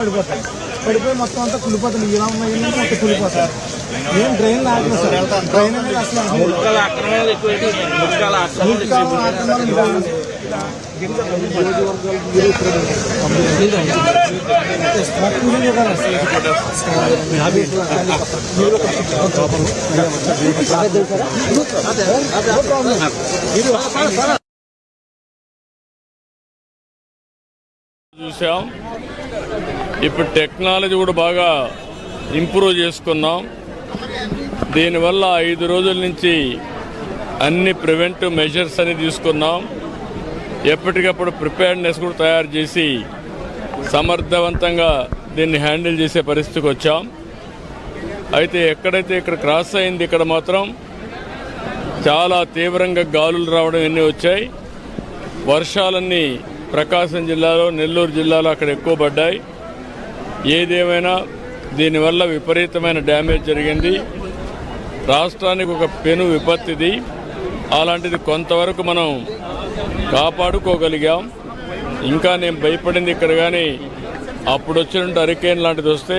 పడిపోతాయి. పడిపోయి మొత్తం అంతా కులిపోతుంది ఇలా ఉన్నాయి మొత్తం కులిపోతాయి ఏం డ్రైన్ ఆగలేదు సార్? డ్రైన్ అనేది అసలు. చూసాం ఇప్పుడు టెక్నాలజీ కూడా బాగా ఇంప్రూవ్ చేసుకున్నాం. దీనివల్ల ఐదు రోజుల నుంచి అన్ని ప్రివెంటివ్ మెజర్స్ అని తీసుకున్నాం. ఎప్పటికప్పుడు ప్రిపేర్నెస్ కూడా తయారు చేసి సమర్థవంతంగా దీన్ని హ్యాండిల్ చేసే పరిస్థితికి వచ్చాం. అయితే ఎక్కడైతే ఇక్కడ క్రాస్ అయింది ఇక్కడ మాత్రం చాలా తీవ్రంగా గాలులు రావడం ఎన్ని వచ్చాయి. వర్షాలన్నీ ప్రకాశం జిల్లాలో నెల్లూరు జిల్లాలో అక్కడ ఎక్కువ పడ్డాయి. ఏదేమైనా దీనివల్ల విపరీతమైన డ్యామేజ్ జరిగింది. రాష్ట్రానికి ఒక పెను విపత్తిది. అలాంటిది కొంతవరకు మనం కాపాడుకోగలిగాం. ఇంకా నేను భయపడింది ఇక్కడ కానీ అప్పుడు వచ్చినట్టు హరికేన్ లాంటిది వస్తే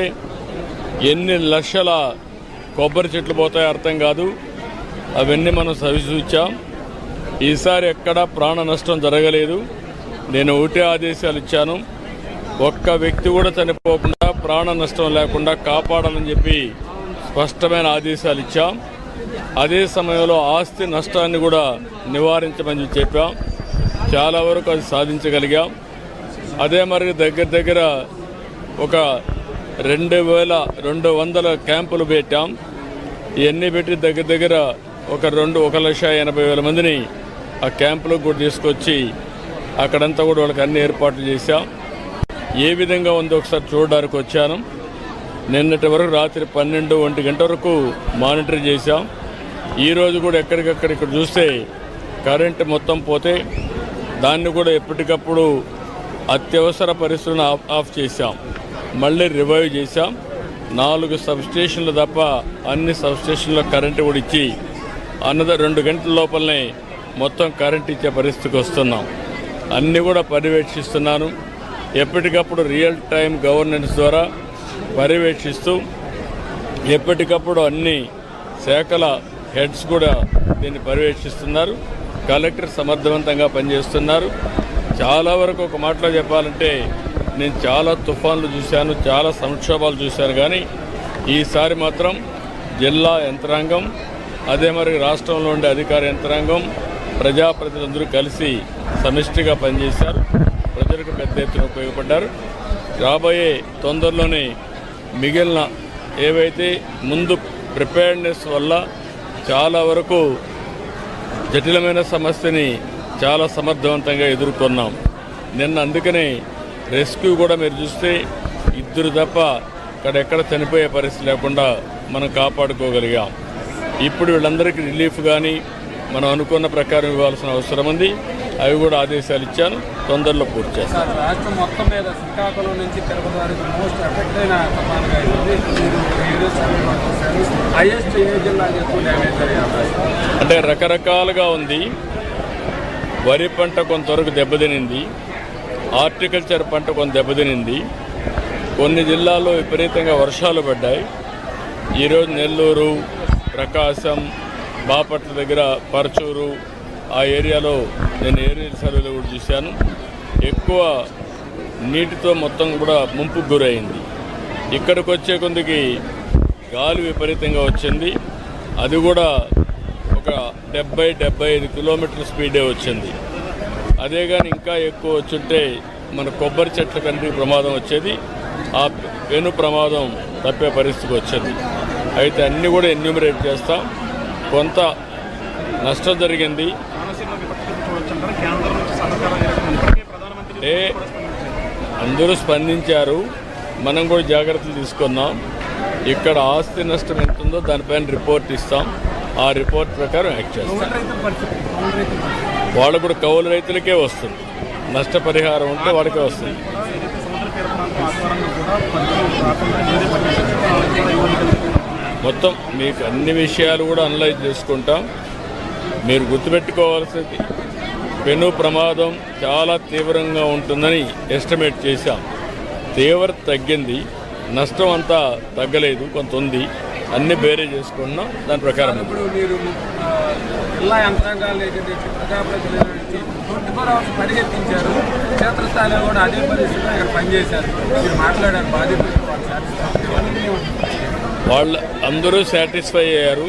ఎన్ని లక్షల కొబ్బరి చెట్లు పోతాయో అర్థం కాదు. అవన్నీ మనం సవిచూచాం ఈసారి ఎక్కడా ప్రాణ నష్టం జరగలేదు. నేను ఒకటే ఆదేశాలు ఇచ్చాను. ఒక్క వ్యక్తి కూడా చనిపోకుండా ప్రాణ నష్టం లేకుండా కాపాడాలని చెప్పి స్పష్టమైన ఆదేశాలు ఇచ్చాం. అదే సమయంలో ఆస్తి నష్టాన్ని కూడా నివారించమని చెప్పాం. చాలా వరకు అది సాధించగలిగాం. అదే మరి దగ్గర దగ్గర ఒక రెండు వేల రెండు వందల క్యాంపులు పెట్టాం. ఇవన్నీ పెట్టి దగ్గర దగ్గర ఒక రెండు ఒక లక్ష ఎనభై వేల మందిని ఆ క్యాంపులకు కూడా తీసుకొచ్చి అక్కడంతా కూడా వాళ్ళకి అన్ని ఏర్పాట్లు చేశాం. ఏ విధంగా ఉందో ఒకసారి చూడడానికి వచ్చాను. నిన్నటి వరకు రాత్రి పన్నెండు ఒంటి గంట వరకు మానిటర్ చేశాం. ఈరోజు కూడా ఎక్కడికక్కడ ఇక్కడ చూస్తే కరెంటు మొత్తం పోతే దాన్ని కూడా ఎప్పటికప్పుడు అత్యవసర పరిస్థితులను ఆఫ్ ఆఫ్ చేశాం. మళ్ళీ రివైవ్ చేశాం. నాలుగు సబ్స్టేషన్లు తప్ప అన్ని సబ్స్టేషన్లో కరెంటు కూడా ఇచ్చి అన్నద రెండు గంటల లోపలనే మొత్తం కరెంట్ ఇచ్చే పరిస్థితికి వస్తున్నాం. అన్నీ కూడా పర్యవేక్షిస్తున్నాను. ఎప్పటికప్పుడు రియల్ టైం గవర్నెన్స్ ద్వారా పర్యవేక్షిస్తూ ఎప్పటికప్పుడు అన్ని శాఖల హెడ్స్ కూడా దీన్ని పర్యవేక్షిస్తున్నారు. కలెక్టర్ సమర్థవంతంగా పనిచేస్తున్నారు. చాలా వరకు ఒక మాటలో చెప్పాలంటే నేను చాలా తుఫాన్లు చూశాను చాలా సంక్షోభాలు చూశాను కానీ ఈసారి మాత్రం జిల్లా యంత్రాంగం అదే మరి రాష్ట్రంలో ఉండే అధికార యంత్రాంగం ప్రజాప్రతినిధులందరూ కలిసి సమిష్టిగా పనిచేశారు. ప్రజలకు పెద్ద ఎత్తున ఉపయోగపడ్డారు. రాబోయే తొందరలోనే మిగిలిన ఏవైతే ముందు ప్రిపేర్నెస్ వల్ల చాలా వరకు జటిలమైన సమస్యని చాలా సమర్థవంతంగా ఎదుర్కొన్నాం. నిన్న అందుకనే రెస్క్యూ కూడా మీరు చూస్తే ఇద్దరు తప్ప ఇక్కడ ఎక్కడ చనిపోయే పరిస్థితి లేకుండా మనం కాపాడుకోగలిగాం. ఇప్పుడు వీళ్ళందరికీ రిలీఫ్ కానీ మనం అనుకున్న ప్రకారం ఇవ్వాల్సిన అవసరం ఉంది. అవి కూడా ఆదేశాలు ఇచ్చాను. తొందరలో పూర్తి చేస్తాను రాష్ట్రం మొత్తం మీద శ్రీకాకుళం నుంచి తిరుపతి వరకు మోస్ట్ ఎఫెక్ట్ అయిన హైయెస్ట్ ఏ? అంటే రకరకాలుగా ఉంది. వరి పంట కొంతవరకు దెబ్బతినింది. హార్టికల్చర్ పంట కొంత దెబ్బతినింది. కొన్ని జిల్లాల్లో విపరీతంగా వర్షాలు పడ్డాయి. ఈరోజు నెల్లూరు ప్రకాశం బాపట్ల దగ్గర పరచూరు ఆ ఏరియాలో నేను ఏరియల్ సర్వేలో కూడా చూశాను. ఎక్కువ నీటితో మొత్తం కూడా ముంపుకు గురైంది. ఇక్కడికి వచ్చే కొందికి గాలి విపరీతంగా వచ్చింది. అది కూడా ఒక డెబ్బై డెబ్బై ఐదు కిలోమీటర్ స్పీడే వచ్చింది. అదే కానీ ఇంకా ఎక్కువ వచ్చుంటే మన కొబ్బరి చెట్ల కంటే ప్రమాదం వచ్చేది. ఆ పెను ప్రమాదం తప్పే పరిస్థితికి వచ్చింది. అయితే అన్నీ కూడా ఎన్యూమరేట్ చేస్తాం. కొంత నష్టం జరిగింది. ఏ అందరూ స్పందించారు. మనం కూడా జాగ్రత్తలు తీసుకున్నాం ఇక్కడ ఆస్తి నష్టం ఎంత ఉందో దానిపైన రిపోర్ట్ ఇస్తాం. ఆ రిపోర్ట్ ప్రకారం యాక్ట్ చేస్తాం. వాళ్ళు వాళ్ళకు కూడా కౌలు రైతులకే వస్తుంది. నష్టపరిహారం ఉంటే వాడికే వస్తుంది. మొత్తం మీకు అన్ని విషయాలు కూడా అనలైజ్ చేసుకుంటాం. మీరు గుర్తుపెట్టుకోవాల్సింది పెను ప్రమాదం చాలా తీవ్రంగా ఉంటుందని ఎస్టిమేట్ చేశాం. తీవ్రత తగ్గింది నష్టం అంతా తగ్గలేదు కొంత ఉంది. అన్ని బేరే చేసుకుంటున్నాం దాని ప్రకారం. ఇప్పుడు మీరు జిల్లా యంత్రాంగాల పరిగెత్తించారు. క్షేత్రస్థాయిలో కూడా అదే పరిస్థితిలో ఇక్కడ పనిచేశారు. మీరు మాట్లాడారు బాధితులు వాళ్ళు అందరూ సాటిస్ఫై అయ్యారు.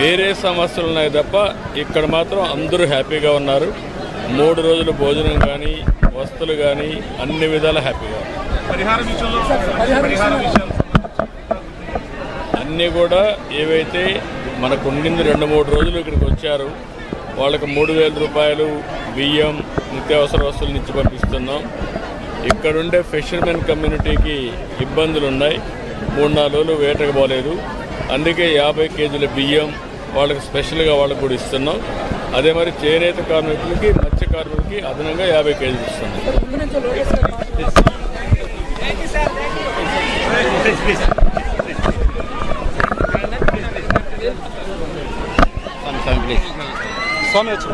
వేరే సమస్యలు ఉన్నాయి తప్ప ఇక్కడ మాత్రం అందరూ హ్యాపీగా ఉన్నారు. మూడు రోజులు భోజనం కానీ వస్తువులు కానీ అన్ని విధాలా హ్యాపీగా అన్నీ కూడా ఏవైతే మనకు ఉండింది రెండు మూడు రోజులు ఇక్కడికి వచ్చారు వాళ్ళకి మూడు వేల రూపాయలు బియ్యం నిత్యావసర వస్తువులు ఇచ్చి పంపిస్తున్నాం. ఇక్కడుండే ఫిషర్మెన్ కమ్యూనిటీకి ఇబ్బందులు ఉన్నాయి మూడు నాలుగు రోజులు వేటకు పోలేదు అందుకే యాభై కేజీల బియ్యం వాళ్ళకి స్పెషల్గా వాళ్ళకి కూడా ఇస్తున్నాం అదే మరి చేనేత కార్మికులకి మత్స్య కార్మికులకి అదనంగా యాభై కేజీలు ఇస్తున్నాం స్వామి వచ్చి